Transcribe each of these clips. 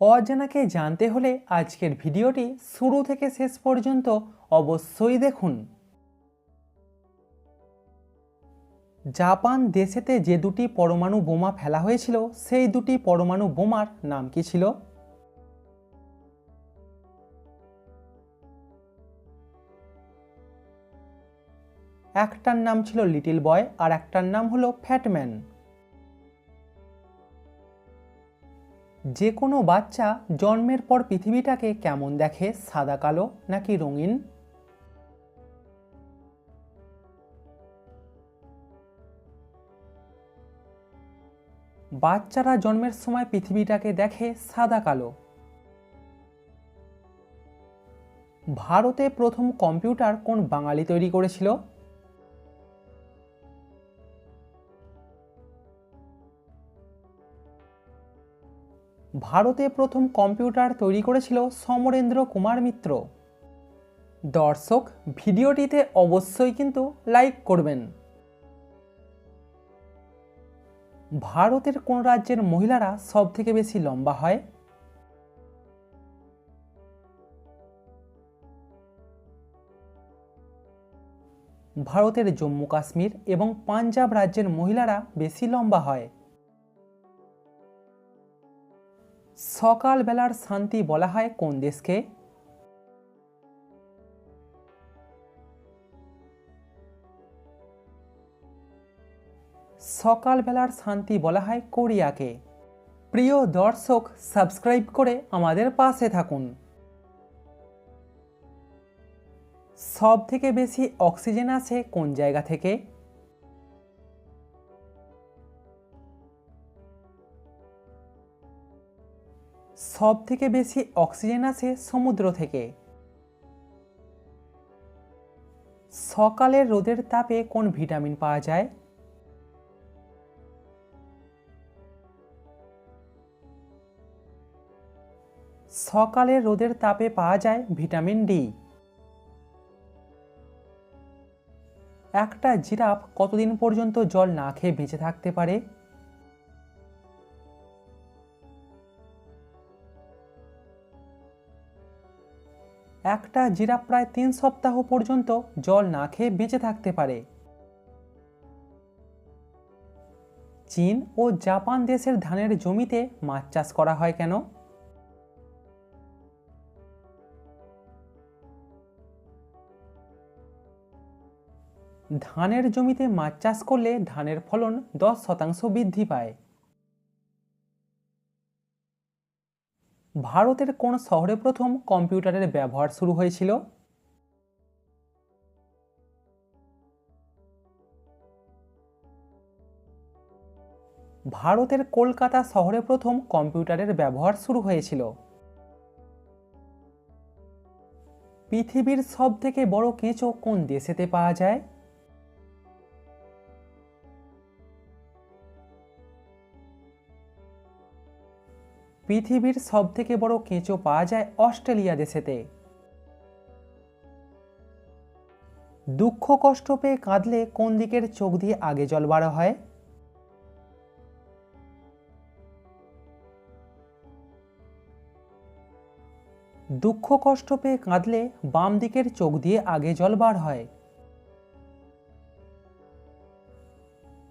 অজানাকে জানতে হলে আজকের ভিডিওটি শুরু থেকে শেষ পর্যন্ত অবশ্যই দেখুন। জাপান দেশেতে যে দুটি পরমাণু বোমা ফেলা হয়েছিল, সেই দুটি পরমাণু বোমার নাম কি ছিল? একটার নাম ছিল লিটল বয় আর একটার নাম হলো ফ্যাটম্যান। যে কোনো বাচ্চা জন্মের পর পৃথিবীটাকে কেমন দেখে, সাদা, কালো নাকি রঙিন? বাচ্চারা জন্মের সময় পৃথিবীটাকে দেখে সাদা, কালো। ভারতে প্রথম কম্পিউটার কোন বাঙালি তৈরি করেছিল? ভারতে প্রথম কম্পিউটার তৈরি করেছিল সমরেন্দ্র কুমার মিত্র। দর্শক, ভিডিওটিতে অবশ্যই কিন্তু লাইক করবেন। ভারতের কোন রাজ্যের মহিলারা সব থেকে বেশি লম্বা হয়? ভারতের জম্মু কাশ্মীর এবং পাঞ্জাব রাজ্যের মহিলারা বেশি লম্বা হয়? সকালবেলার শান্তি বলা হয় কোন দেশকে? সকালবেলার শান্তি বলা হয় কোরিয়াকে। প্রিয় দর্শক, সাবস্ক্রাইব করে আমাদের পাশে থাকুন। সব থেকে বেশি অক্সিজেন আসে কোন জায়গা থেকে? সব থেকে বেশি অক্সিজেন আসে সমুদ্র থেকে। সকালের রোদের তাপে কোন ভিটামিন পাওয়া যায়? সকালের রোদের তাপে পাওয়া যায় ভিটামিন ডি। একটা জিরাফ কতদিন পর্যন্ত জল না খেয়ে বেঁচে থাকতে পারে? একটা জিরাফ প্রায় তিন সপ্তাহ পর্যন্ত জল না খেয়ে বেঁচে থাকতে পারে। চীন ও জাপান দেশের ধানের জমিতে মাছ চাষ করা হয় কেন? ধানের জমিতে মাছ চাষ করলে ধানের ফলন দশ শতাংশ বৃদ্ধি পায়। ভারতের কোন শহরে প্রথম কম্পিউটারের ব্যবহার শুরু হয়েছিল? ভারতের কলকাতা শহরে প্রথম কম্পিউটারের ব্যবহার শুরু হয়েছিল। পৃথিবীর সব থেকে বড় কেঁচো কোন দেশেতে পাওয়া যায়? পৃথিবীর সব থেকে বড় কেঁচো পাওয়া যায় অস্ট্রেলিয়া দেশেতে। দুঃখ কষ্ট পেয়ে কাঁদলে কোন দিকের চোখ দিয়ে আগে জল বাড়া হয়? দুঃখ কষ্ট পেয়ে কাঁদলে বাম দিকের চোখ দিয়ে আগে জল বার হয়।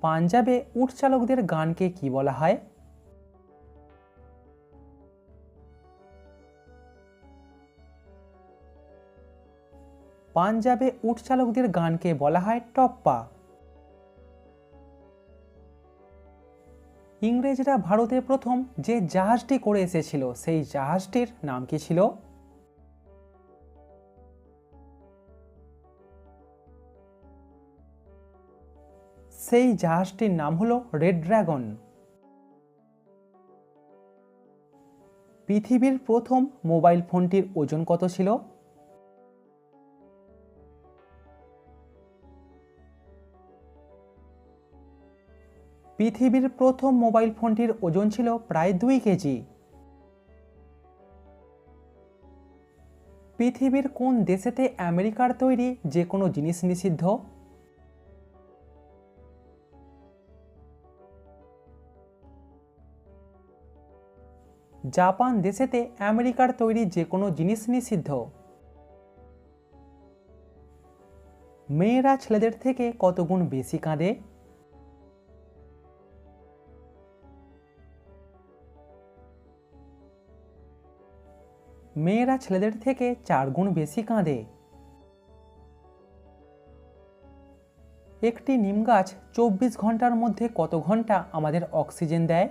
পাঞ্জাবে উট চালকদের গানকে কি বলা হয়? পাঞ্জাবে উট চালকদের গানকে বলা হয় টপ্পা। ইংরেজরা ভারতে প্রথম যে জাহাজটি করে এসেছিল, সেই জাহাজটির নাম কি ছিল? সেই জাহাজটির নাম হলো রেড ড্রাগন। পৃথিবীর প্রথম মোবাইল ফোনটির ওজন কত ছিল? পৃথিবীর প্রথম মোবাইল ফোনটির ওজন ছিল প্রায় দুই কেজি। পৃথিবীর কোন দেশেতে আমেরিকার তৈরি যে কোনো জিনিস নিষিদ্ধ? জাপান দেশেতে আমেরিকার তৈরি যে কোনো জিনিস নিষিদ্ধ। মেয়েরা ছেলেদের থেকে কত গুণ বেশি কাঁদে? মেয়েরা ছেলেদের থেকে চার গুণ বেশি কাঁদে। একটি নিম গাছ চব্বিশ ঘণ্টার মধ্যে কত ঘণ্টা আমাদের অক্সিজেন দেয়?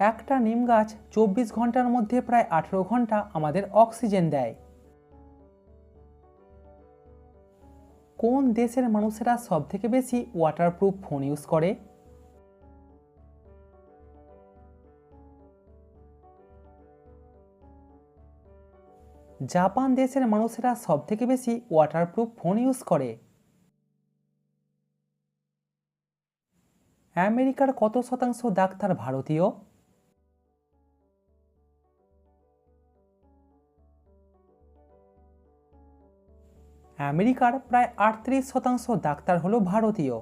একটা নিম গাছ চব্বিশ ঘণ্টার মধ্যে প্রায় আঠেরো ঘণ্টা আমাদের অক্সিজেন দেয়। কোন দেশের মানুষেরা সবথেকে বেশি ওয়াটারপ্রুফ ফোন ইউজ করে? জাপান দেশের মানুষেরা সবথেকে বেশি ওয়াটারপ্রুফ ফোন ইউজ করে। আমেরিকার কত শতাংশ ডাক্তার ভারতীয়? আমেরিকার প্রায় আটত্রিশ শতাংশ ডাক্তার হলো ভারতীয়।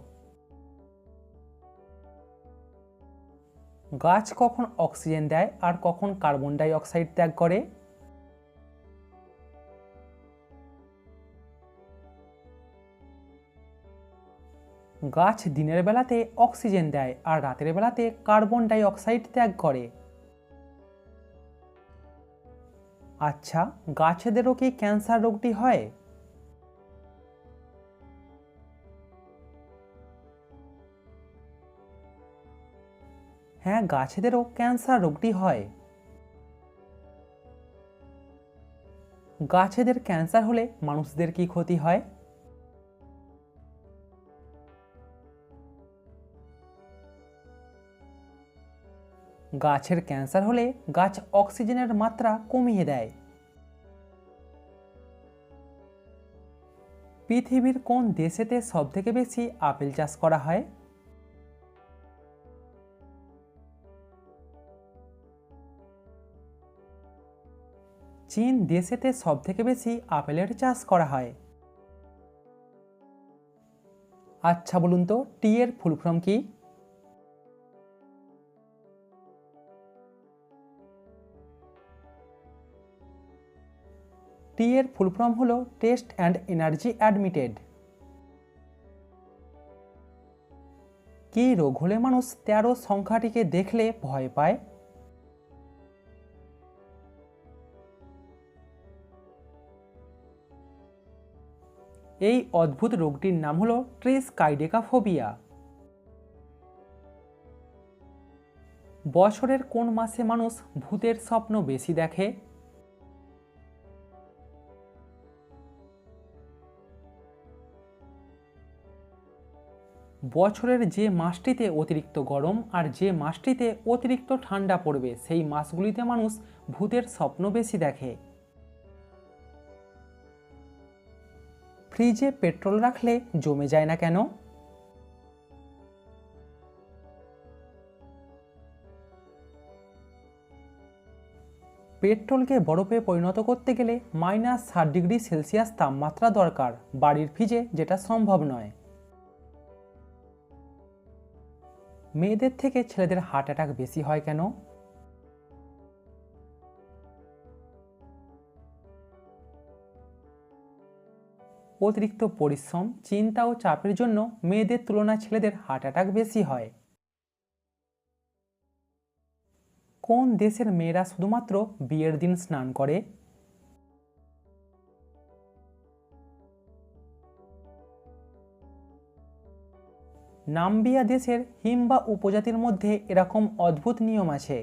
গাছ কখন অক্সিজেন দেয় আর কখন কার্বন ডাই অক্সাইড ত্যাগ করে? গাছ দিনের বেলাতে অক্সিজেন দেয় আর রাতের বেলাতে কার্বন ডাই অক্সাইড ত্যাগ করে। আচ্ছা গাছেদেরও কি ক্যান্সার রোগটি হয়? হ্যাঁ গাছেদেরও ক্যান্সার রোগটি হয়। গাছেদের ক্যান্সার হলে মানুষদের কি ক্ষতি হয়? গাছের ক্যান্সার হলে গাছ অক্সিজেনের মাত্রা কমিয়ে দেয়। পৃথিবীর কোন দেশেতে সবথেকে বেশি আপেল চাষ করা হয়? চীন দেশেতে সবথেকে বেশি আপেলের চাষ করা হয়। আচ্ছা বলুন তো, টি এর ফুল ফর্ম কি? টি এর ফুল ফর্ম হল টেস্ট অ্যান্ড এনার্জি অ্যাডমিটেড কি রোগ হলে মানুষ তেরো সংখ্যাটিকে দেখলে ভয় পায়? এই অদ্ভুত রোগটির নাম হলো ট্রিসকাইডেকাফোবিয়া বছরের কোন মাসে মানুষ ভূতের স্বপ্ন বেশি দেখে? বছরের যে মাসটিতে অতিরিক্ত গরম আর যে মাসটিতে অতিরিক্ত ঠান্ডা পড়বে, সেই মাসগুলিতে মানুষ ভূতের স্বপ্ন বেশি দেখে। ফ্রিজে পেট্রোল রাখলে জমে যায় না কেন? পেট্রোলকে বরফে পরিণত করতে গেলে মাইনাস ষাট ডিগ্রি সেলসিয়াস তাপমাত্রা দরকার, বাড়ির ফ্রিজে যেটা সম্ভব নয়। মেয়েদের থেকে ছেলেদের হার্ট অ্যাটাক বেশি হয় কেন? অতিরিক্ত পরিশ্রম, চিন্তা ও চাপের জন্য মেয়েদের তুলনায় ছেলেদের হার্ট অ্যাটাক বেশি হয়। কোন দেশের মেয়েরা শুধুমাত্র বিয়ের দিন স্নান করে? নাম্বিয়া দেশের হিম বা উপজাতির মধ্যে এরকম অদ্ভুত নিয়ম আছে।